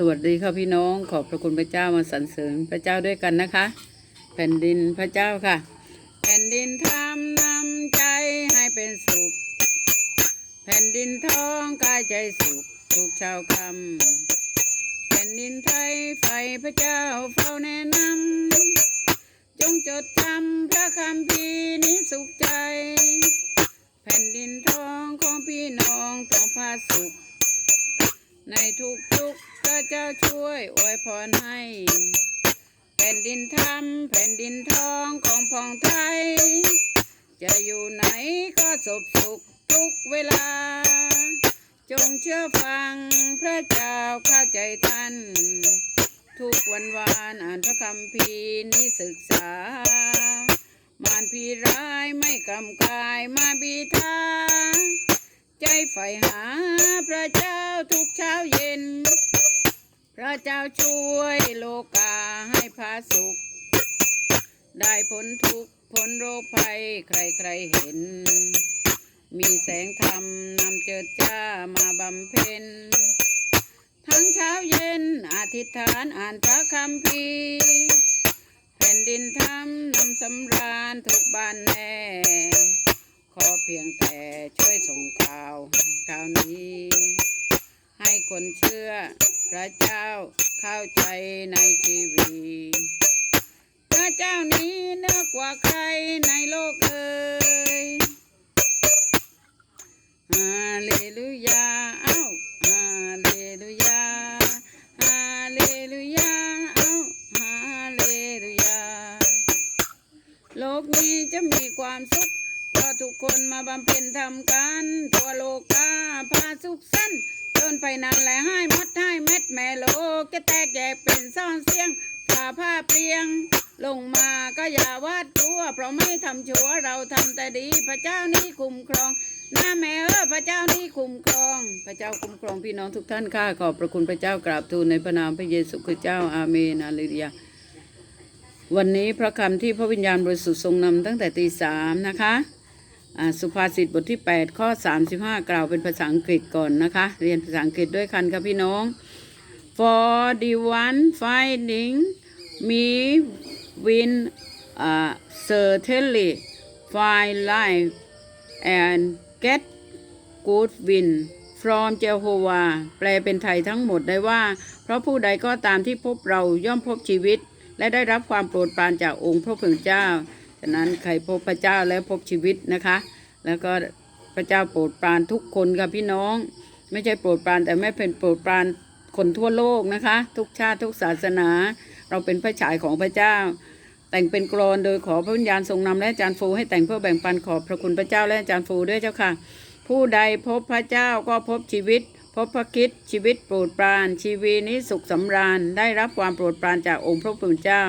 สวัสดีค่ะพี่น้องขอบพระคุณพระเจ้ามาสรรเสริญพระเจ้าด้วยกันนะคะ แผ่นดินพระเจ้าค่ะ แผ่นดินทำนำใจให้เป็นสุข แผ่นดินท้องกายใจสุขทุกชาวคำแผ่นดินไทยไฟพระเจ้าเฝ้าแนะนำจงจดจำพระคำพีนี้สุขใจ แผ่นดินทองของพี่น้องต้องพาสุข ในทุกทุกพระเจ้าช่วยอวยพรให้ แผ่นดินธรรมแผ่นดินทองของพองไทย จะอยู่ไหนก็สบสุขทุกเวลา จงเชื่อฟังพระเจ้าเข้าใจท่านทุกวันวานอ่านพระคำพีนี้ศึกษา มารพีร้ายไม่กำกายมาบีทา ใจใฝ่หาพระเจ้าทุกเช้าเย็น พระเจ้าช่วยโลกาให้พาสุข ได้พ้นทุกข์พ้นโรคภัยใครใครๆเห็น มีแสงธรรมนำเจิดจ้ามาบำเพ็ญ ทั้งเช้าเย็นอธิษฐานอ่านพระคำพีแผ่นดินธรรมนำสำราญทุกบ้านแน่ ขอเพียงแต่ช่วยส่งข่าวให้ข่าวนี้ ให้คนเชื่อพระเจ้าเข้าใจในชีวิตพระเจ้านี้เหนือกว่าใครในโลกเอ่ยฮาเลลูยาเอ้าฮาเลลูยาฮาเลลูยาเอ้าฮาเลลูยา โลกนี้จะมีความสุข ทุกคนมาบำเพ็ญทำกันทั่วโลกาพาสุขสั้นจนไปนานแหละให้มดให้เม็ดแม่โลกจะแตกแยกเป็นซ่อนเสียงผ่าผ้าเปลียง ลงมาก็อย่าวาดตัว เพราะไม่ทำชั่วเราทำแต่ดีพระเจ้านี่คุ้มครองหน้าแม่เออพระเจ้านี่คุ้มครอง พระเจ้าคุ้มครองพี่น้องทุกท่านข้าขอบพระคุณพระเจ้ากราบทูลในพระนามพระเยซูคริสต์เจ้าอาเมนอาเลลูยาวันนี้พระคำที่พระวิญญาณบริสุทธิ์ทรงนำตั้งแต่ตีสามนะคะ สุภาษิตบทที่ 8 ข้อ 35 กล่าวเป็นภาษาอังกฤษก่อนนะคะ เรียนภาษาอังกฤษด้วยกันครับพี่น้อง for the one finding me win uh, certainly find life and get good win from Jehovah แปลเป็นไทยทั้งหมดได้ว่า เพราะผู้ใดก็ตามที่พบเราย่อมพบชีวิต และได้รับความโปรดปรานจากองค์พระผู้เป็นเจ้า ฉะนั้นใครพบพระเจ้าแล้วพบชีวิตนะคะ แล้วก็พระเจ้าโปรดปรานทุกคนค่ะพี่น้อง ไม่ใช่โปรดปรานแต่ไม่เป็นโปรดปรานคนทั่วโลกนะคะ ทุกชาติทุกศาสนา เราเป็นพระฉายของพระเจ้า แต่งเป็นกรอนโดยขอพระวิญญาณทรงนำและอาจารย์ฟูให้แต่งเพื่อแบ่งปันขอบพระคุณพระเจ้าและอาจารย์ฟูด้วยเจ้าค่ะ ผู้ใดพบพระเจ้าก็พบชีวิตพบพระคิดชีวิตโปรดปราน ชีวิตนี้สุขสำราญได้รับความโปรดปรานจากองค์พระผู้เป็นเจ้า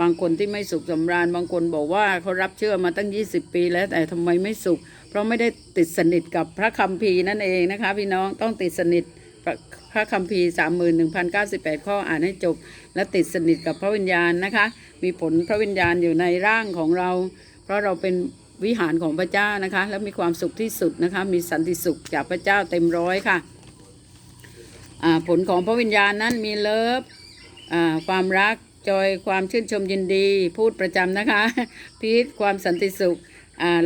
บางคนที่ไม่สุขสำราญบางคนบอกว่าเขารับเชื่อมาตั้ง 20 ปีแล้วแต่ทำไมไม่สุข เพราะไม่ได้ติดสนิทกับพระคัมภีร์นั่นเองนะคะ พี่น้องต้องติดสนิทพระพระคัมภีร์ 31,098 ข้ออ่านให้จบ และติดสนิทกับพระวิญญาณนะคะ มีผลพระวิญญาณอยู่ในร่างของเรา เพราะเราเป็นวิหารของพระเจ้านะคะ แล้วมีความสุขที่สุดนะคะ มีสันติสุขจากพระเจ้าเต็มร้อยค่ะผลของพระวิญญาณนั้นมีเลิฟความรัก จอยความชื่นชมยินดี พูดประจำนะคะ พีทความสันติสุข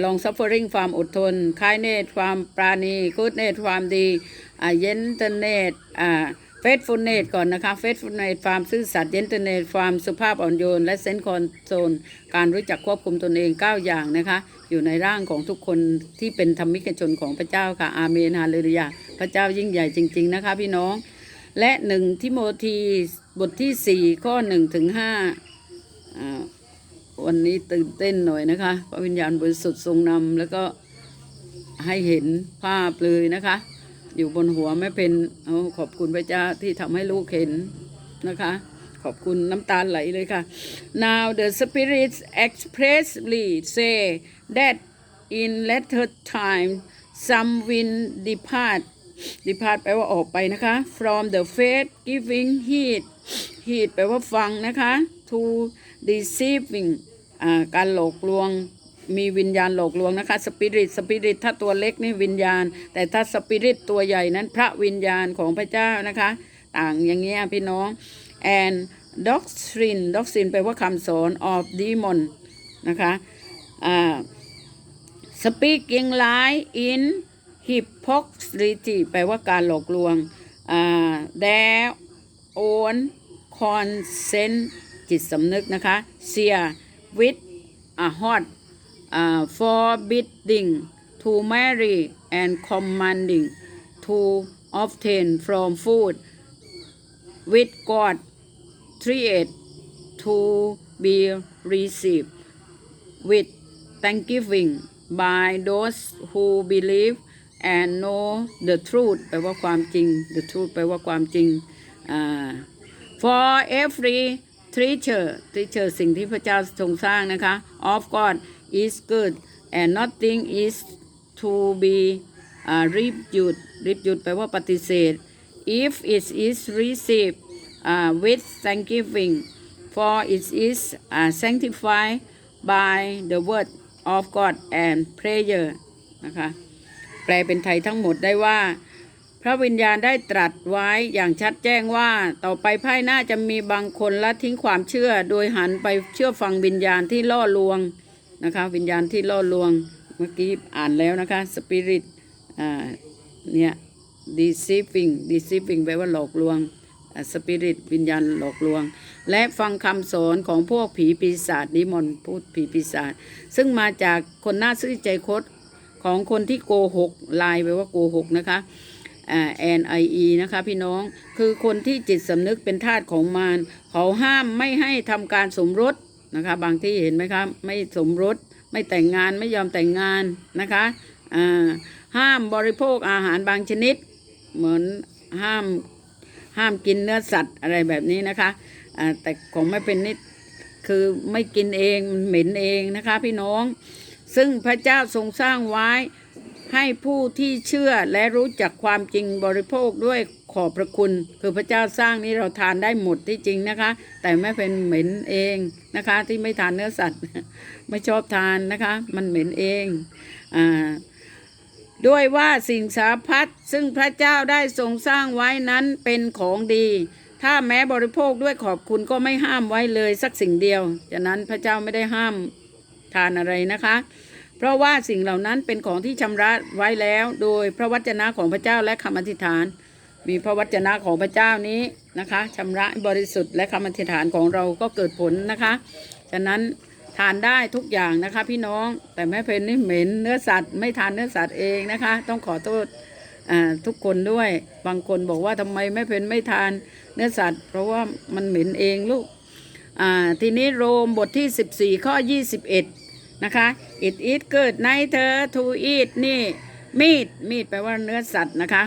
ลองซัฟเฟอริงความอดทนคายเนตความปราณีกูดเนตความดีเย็นเตเนตเฟสฟูเนตก่อนนะคะเฟสฟูเนตความซื่อสัตย์เย็นเตเนตความสุภาพอ่อนโยน และเซนคอนโซนการรู้จักควบคุมตนเอง 9 อย่างนะคะ อยู่ในร่างของทุกคนที่เป็นธรรมิกชนของพระเจ้าค่ะ อาเมนฮาเลลูยา พระเจ้ายิ่งใหญ่จริง ๆ นะคะพี่น้อง และหนึ่งทิโมธี บทที่สี่ข้อหนึ่งถึงห้าวันนี้ตื่นเต้นหน่อยนะคะพระวิญญาณบริสุทธิ์ทรงนำแล้วก็ให้เห็นภาพเลยนะคะ อยู่บนหัวไม่เป็นอขอบคุณพระเจ้าที่ทำให้ลูกเห็นนะคะ ขอบคุณน้ำตาไหลเลยค่ะ now the spirits expressly say that in latter time some will depart depart แปลว่าออกไปนะคะ from the faith giving heed heed แปลว่าฟังนะคะ to deceiving อ่าการหลอกลวงมีวิญญาณหลอกลวงนะคะสปิริตสปิริตถ้าตัวเล็กนี่วิญญาณ แต่ถ้าสปิริตตัวใหญ่นั้นพระวิญญาณของพระเจ้านะคะ ต่างอย่างเงี้ยพี่น้อง and doctrine doctrine แปลว่าคำสอน of demon นะคะอ่า speaking lie in hypocrisy แปลว่าการหลอกลวงอ่า their own consent จิตสำนึกนะคะ share with a hot uh, forbidding to marry and commanding to obtain from food with God create to be received with thanksgiving by those who believe and know the truth แปลว่าความจริง the truth แปลว่าความจริงอ่า for every creature creature สิ่งที่พระเจ้าทรงสร้างนะคะ of God is good and nothing is to be uh, rebuked rebuked แปลว่าปฏิเสธ if it is received uh, with thanksgiving for it is uh, sanctified by the word of God and prayer นะคะ แปลเป็นไทยทั้งหมดได้ว่า พระวิญญาณได้ตรัสไว้อย่างชัดแจ้งว่า ต่อไปภายหน้าจะมีบางคนละทิ้งความเชื่อ โดยหันไปเชื่อฟังวิญญาณที่ล่อลวงนะคะ วิญญาณที่ล่อลวงเมื่อกี้อ่านแล้วนะคะ spirit อ่าเนี่ย deceiving deceiving แปลว่าหลอกลวงสปิริตวิญญาณหลอกลวง และฟังคำสอนของพวกผีปีศาจนิมนต์พูดผีปีศาจซึ่งมาจากคนหน้าซื่อใจคด ของคนที่โกหกลายแปลว่าโกหกนะคะอ่า NIE นะคะพี่น้องคือคนที่จิตสำนึกเป็นทาสของมารเขาห้ามไม่ให้ทำการสมรสนะคะ บางที่เห็นไหมคะไม่สมรสไม่แต่งงานไม่ยอมแต่งงานนะคะอ่าห้ามบริโภคอาหารบางชนิด เหมือนห้ามห้ามกินเนื้อสัตว์อะไรแบบนี้นะคะอ่าแต่ของไม่เป็นนิดคือไม่กินเองมันเหม็นเองนะคะพี่น้อง ซึ่งพระเจ้าทรงสร้างไว้ให้ผู้ที่เชื่อและรู้จักความจริงบริโภคด้วยขอบพระคุณ คือพระเจ้าสร้างนี้เราทานได้หมดที่จริงนะคะ แต่ไม่เป็นเหม็นเองนะคะ ที่ไม่ทานเนื้อสัตว์ ไม่ชอบทานนะคะ มันเหม็นเองอ่าด้วยว่าสิ่งสารพัดซึ่งพระเจ้าได้ทรงสร้างไว้นั้นเป็นของดี ถ้าแม้บริโภคด้วยขอบคุณก็ไม่ห้ามไว้เลยสักสิ่งเดียวฉะนั้นพระเจ้าไม่ได้ห้าม ทานอะไรนะคะ เพราะว่าสิ่งเหล่านั้นเป็นของที่ชำระไว้แล้ว โดยพระวจนะของพระเจ้าและคำอธิษฐาน มีพระวจนะของพระเจ้านี้นะคะชำระบริสุทธิ์และคำอธิษฐานของเราก็เกิดผลนะคะฉะนั้นทานได้ทุกอย่างนะคะ พี่น้องแต่แม่เพนนี่เหม็นเนื้อสัตว์ไม่ทานเนื้อสัตว์เองนะคะ ต้องขอโทษทุกคนด้วยบางคนบอกว่าทำไมแม่เพนไม่ทานเนื้อสัตว์ เพราะว่ามันเหม็นเองลูก ทีนี้โรมบทที่ 14 ข้อ 21 นะคะ it is good neither to eat นี่ meat meat แปลว่าเนื้อสัตว์นะคะ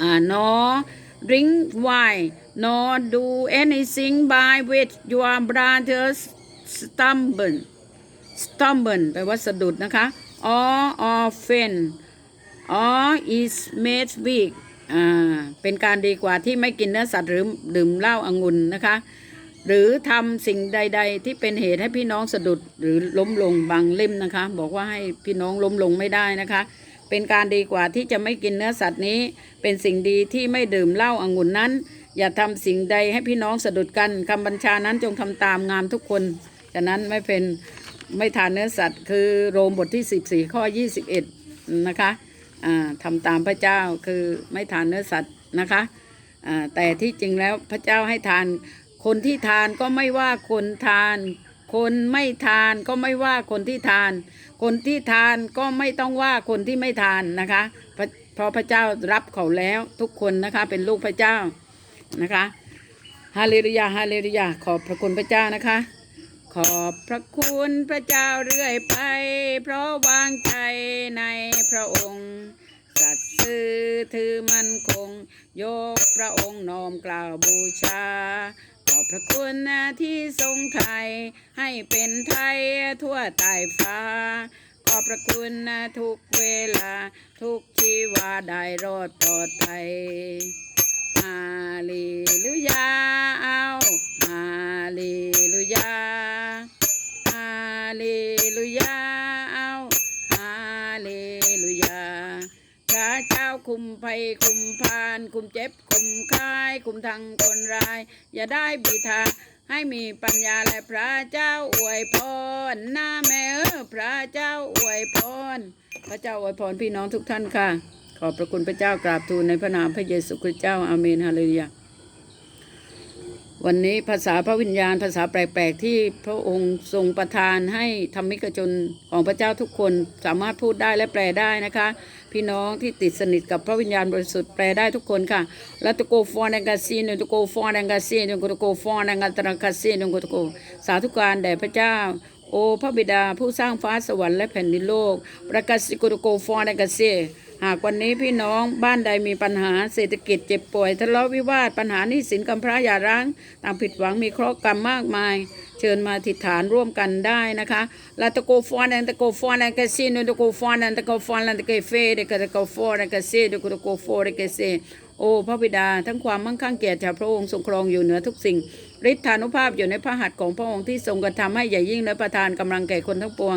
อ่า nor drink wine nor do anything by which your brothers stumble stumble แปลว่าสะดุดนะคะ or offend or is made weak อ่าเป็นการดีกว่าที่ไม่กินเนื้อสัตว์หรือดื่มเหล้าองุ่นนะคะ หรือทำสิ่งใด ๆ ที่เป็นเหตุให้พี่น้องสะดุดหรือล้มลงบางเล่มนะคะ บอกว่าให้พี่น้องล้มลงไม่ได้นะคะ เป็นการดีกว่าที่จะไม่กินเนื้อสัตว์นี้ เป็นสิ่งดีที่ไม่ดื่มเหล้าองุ่นนั้น อย่าทำสิ่งใดให้พี่น้องสะดุดกันคำบัญชานั้นจงทำตามงามทุกคนฉะนั้นไม่เป็นไม่ทานเนื้อสัตว์ คือโรมบทที่ 14 ข้อ 21 นะคะอ่าทำตามพระเจ้าคือไม่ทานเนื้อสัตว์นะคะแต่ที่จริงแล้วพระเจ้าให้ทาน คนที่ทานก็ไม่ว่าคนทาน คนไม่ทานก็ไม่ว่าคนที่ทาน คนที่ทานก็ไม่ต้องว่าคนที่ไม่ทานนะคะเพราะพระเจ้ารับเขาแล้วทุกคนนะคะเป็นลูกพระเจ้านะคะฮาเลลูยาฮาเลลูยาขอบพระคุณพระเจ้านะคะ ขอบพระคุณพระเจ้าเรื่อยไป เพราะวางใจในพระองค์สัตย์ซื่อถือมันคง ยกพระองค์น้อมกล่าวบูชา พระคุณนะที่ทรงไทย ให้เป็นไทยทั่วใต้ฟ้า ขอบพระคุณนะทุกเวลา ทุกชีวาได้รอดปลอดภัยฮาเลลูยาเอาฮาเลลูยาฮาเลลูยา คุมภัยคุมพาน คุมเจ็บ คุมคาย คุมทางคนร้าย อย่าได้บีทาให้มีปัญญาและพระเจ้าอวยพรหน้าแม่เออพระเจ้าอวยพรพระเจ้าอวยพรพี่น้องทุกท่านค่ะ ขอบพระคุณพระเจ้ากราบทูลในพระนามพระเยซูคริสต์เจ้าอาเมนฮาเลลูยา วันนี้ภาษาพระวิญญาณ ภาษาแปลกๆ ที่พระองค์ทรงประทานให้ธรรมิกชนของพระเจ้าทุกคนสามารถพูดได้และแปลได้นะคะ พี่น้องที่ติดสนิทกับพระวิญญาณบริสุทธิ์แปลได้ทุกคนค่ะล้วตโกฟอนแดงกาซีนตโกฟอนแดงกาซีนตโกฟอนแดงกาตระกาซีนตโกสาธุการแด่พระเจ้าโอพระบิดาผู้สร้างฟ้าสวรรค์และแผ่นดินโลก ประกาศสิกุตโกฟอนแดงกาซี หากวันนี้พี่น้องบ้านใดมีปัญหาเศรษฐกิจเจ็บป่วยทะเลาะวิวาทปัญหาหนี้สินกำพร้าอย่าร้างต่างผิดหวังมีเคราะห์กรรมมากมาย เชิญมาทิฏฐานร่วมกันได้นะคะลาตะโกฟอนแอนตะโกฟอนแอนกาซิโนตะโกฟอนแอนตะโกฟอนแอนตะเกเฟเดกตะโกฟอนแอนกาซเดกตะโกฟอนแอนกาเซโอ้พระบิดา ทั้งความมั่งคั่งเกียรติจากพระองค์ทรงครองอยู่เหนือทุกสิ่งฤทธานุภาพอยู่ในพระหัตถ์ของพระองค์ที่ทรงกระทำให้ใหญ่ยิ่งและประทานกำลังแก่คนทั้งปวง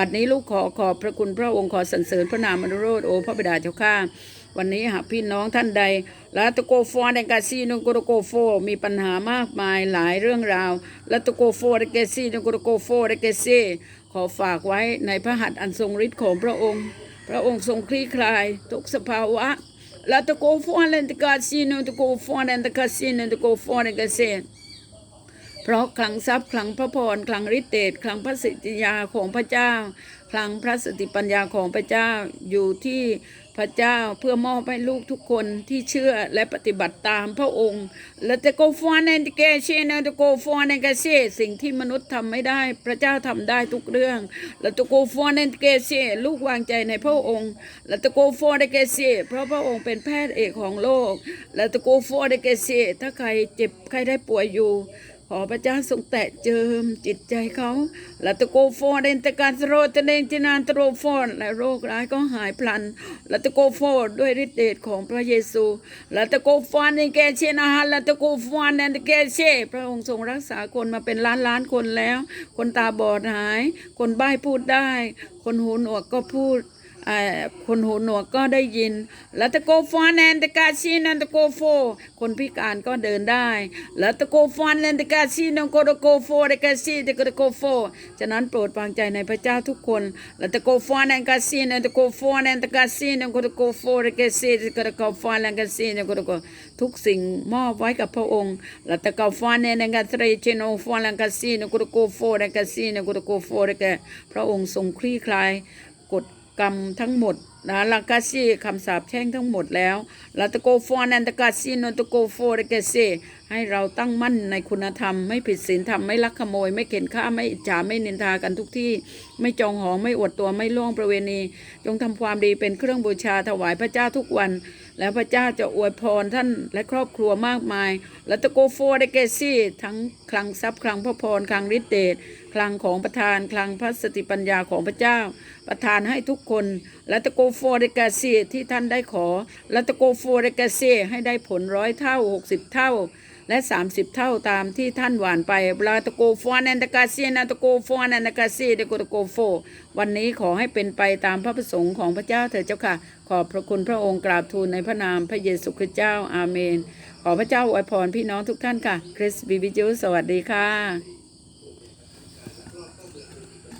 บัดนี้ลูกขอขอบพระคุณพระองค์ขอสรรเสริญพระนามอนุโรธโอพระบิดาเจ้าข้าวันนี้หากพี่น้องท่านใดลาตโกฟอนแดงกาซีนงโกโตโกโฟ มีปัญหามากมายหลายเรื่องราวลาตโกโฟเดเกซีนงโกโตโกโฟเดเกซีขอฝากไว้ในพระหัตถ์อันทรงฤทธิ์ของพระองค์ พระองค์ทรงคลี่คลายทุกสภาวะลาตโกฟอนแดงกาซีนงตโกฟอนแดงกาซีนงตโกฟอนแดงกาซี เพราะคลังทรัพย์คลังพระพรคลังฤทธิเดชคลังพระสิทธิยาของพระเจ้า คลังพระสติปัญญาของพระเจ้าอยู่ที่พระเจ้าเพื่อมอบให้ลูกทุกคนที่เชื่อและปฏิบัติตามพระองค์ และจะโกฟอนแอนติเกเชนจะโกฟอนแอนกาเซสิ่งที่มนุษย์ทำไม่ได้ พระเจ้าทำได้ทุกเรื่อง และจะโกฟอนแอนเกเซลูกวางใจในพระองค์ และจะโกฟอนแอนกเซเพราะพระองค์เป็นแพทย์เอกของโลก และจะโกฟอนแอนกเซถ้าใครเจ็บใครได้ป่วยอยู่ ขอพระเจ้าทรงแตะเจิมจิตใจเขาและตะโกฟอนเดนตะการสโรตะเดนจินานตะโรฟอนและโรคร้ายก็หายพลันและตะโกฟอนด้วยฤทธิ์เดชของพระเยซูและตะโกฟอนในแกเชนาฮันและตะโกฟอนในแกเช พระองค์ทรงรักษาคนมาเป็นล้านล้านคนแล้ว คนตาบอดหาย คนใบ้พูดได้ คนหูหนวกก็พูด คนหูหนวกก็ได้ยิน แล้วตะโกฟอนแอนตะกาซีนันตะโกโฟ คนพิการก็เดินได้ แล้วตะโกฟอนแอนตะกาซีนันโกตะโกโฟตะกาซีตะโกตะโกโฟฉะนั้นโปรดวางใจในพระเจ้าทุกคน แล้วตะโกฟอนแอนกาซีนันตะโกฟอนแอนตะกาซีนันโกตะโกโฟตะกาซีตะโกตะโกฟอนแอนกาซีนันโกตะโกทุกสิ่งมอบไว้กับพระองค์ แล้วตะโกฟอนแอนกาเทรเชโนฟอนแอนกาซีนันโกตะโกโฟตะกาซีนันโกตะโกโฟตะกาพระองค์ทรงคลี่คลาย กรรมทั้งหมดนะลากาซีคำสาปแช่งทั้งหมดแล้วลาตโกฟอนแอนตกาซีโนตโกโฟเรเกเซให้เราตั้งมั่นในคุณธรรม ไม่ผิดศีลธรรม ไม่ลักขโมย ไม่เข็นฆ่า ไม่อิจฉา ไม่นินทากันทุกที่ ไม่จองหอง ไม่อวดตัว ไม่ล่วงประเวณี จงทำความดีเป็นเครื่องบูชาถวายพระเจ้าทุกวัน แล้วพระเจ้าจะอวยพรท่านและครอบครัวมากมายลาตโกโฟเรเกซีทั้งคลังทรัพย์คลังพระพรคลังฤทธิเดช คลังของประทานคลังพระสติปัญญาของพระเจ้า ประทานให้ทุกคน และตะโกโฟเรกาเซที่ท่านได้ขอ และตะโกโฟเรกาเซให้ได้ผลร้อยเท่าหกสิบเท่า และ 30 เท่าตามที่ท่านหวานไปลาตะโกฟอนแอนตกาเซนาตะโกฟอนแอนตกาเซเดโกตะโกโฟ วันนี้ขอให้เป็นไปตามพระประสงค์ของพระเจ้าเถิดเจ้าค่ะ ขอบพระคุณพระองค์กราบทูลในพระนามพระเยซูคริสต์เจ้าอาเมน ขอพระเจ้าอวยพรพี่น้องทุกท่านค่ะคริสบิบิจูสวัสดีค่ะ